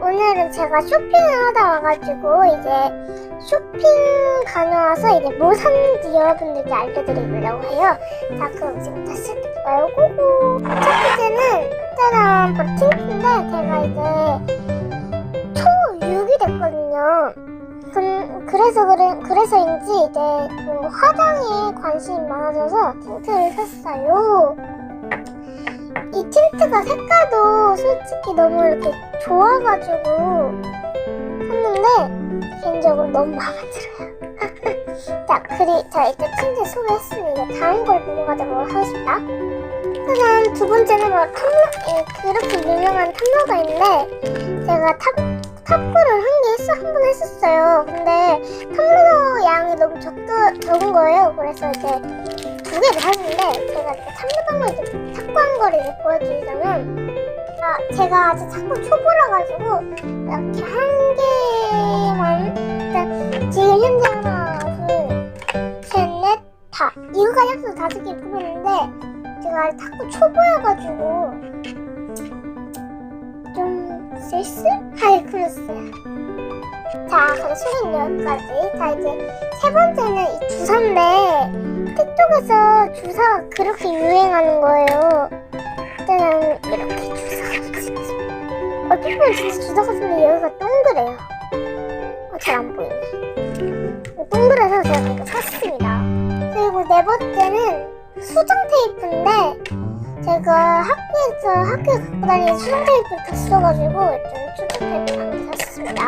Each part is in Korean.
오늘은 제가 쇼핑을 하다 와가지고 이제 쇼핑 다녀와서 이제 뭐 샀는지 여러분들께 알려드리려고 해요. 자, 그럼 지금부터 시작해볼까요? 고고! 첫 번째는 짜란 틴트인데 제가 이제 초6이 됐거든요. 그, 그래서 그래, 그래서인지 이제 뭐 화장에 관심이 많아져서 틴트를 샀어요. 이 틴트가 색깔도 솔직히 너무 이렇게 좋아가지고 샀는데 개인적으로 너무 마음에 들어요. 자, 그리 자 일단 틴트 소개했으니 다음 걸 넘어가자고 하고 싶다. 짜잔 두 번째는 바로 탐러 예, 그렇게 유명한 탐러가 있는데 제가 탑 탑구를 한개 했어 한 번 했었어요. 근데 탐러 양이 너무 적도 적은 거예요. 그래서 이제 두 개를 샀는데 제가 이제 탐러방을 이제 탁구한 거를 보여드리자면 아, 제가 아직 탁구 초보라 가지고 이렇게 한 개만 일단 지금 현재 하나 둘셋넷다 이거까지 합쳐서 다섯 개 뽑았는데 제가 탁구 초보여가지고 좀 쓸쓸하게 그렸어요. 자, 그럼 소개는 여기까지. 자, 이제 세 번째는 이 주사인데 틱톡에서 주사가 그렇게 유행하는 거예요. 어떻게 보면 진짜 주사 같은데 여기가 동그래요. 어, 잘 안 보이네. 동그래서 제가 이거 샀습니다. 그리고 네 번째는 수정 테이프인데 제가 학교에서 학교에 갖고 다니는 수정 테이프를 다 써가지고 좀 수정 테이프 한개 샀습니다.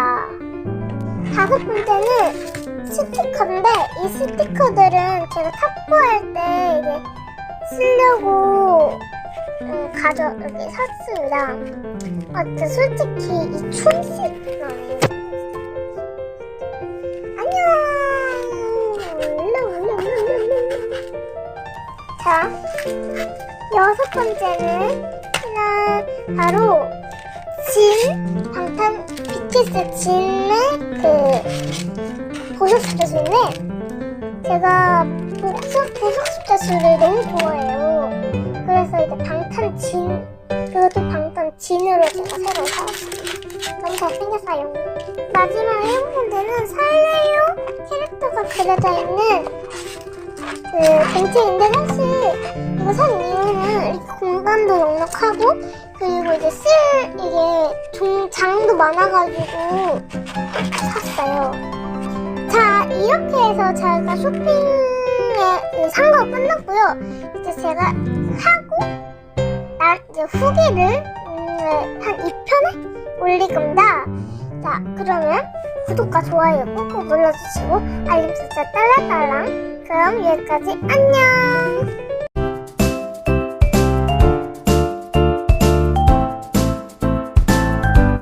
다섯 번째는 스티커인데 이 스티커들은 제가 탁구할 때 이제 쓰려고 음, 가져 이렇게 샀습니다. 아, 근데 솔직히 이 촌식 안녕. 자, 여섯 번째는 는 바로 진 방탄 BTS 진의 그 보석 스페셜인데 제가 보석 보석 스페셜을 너무 좋아해요. 진 그것도 방탄 진으로 제가 새로 사왔습니다. 너무 잘생겼어요. 마지막 번째는 설레요 캐릭터가 그려져 있는 그 벤츠인데 사실 이거 산 이유는 이렇게 공간도 넉넉하고 그리고 이제 쓸 이게 종 장도 많아가지고 샀어요. 자 이렇게 해서 저희가 쇼핑에 산 거 끝났고요. 이제 제가 하고 후기를 음, 한 2편에 올릴 겁니다. 자 그러면 구독과 좋아요 꾹꾹 눌러주시고 알림 설정 딸랑딸랑. 그럼 여기까지. 안녕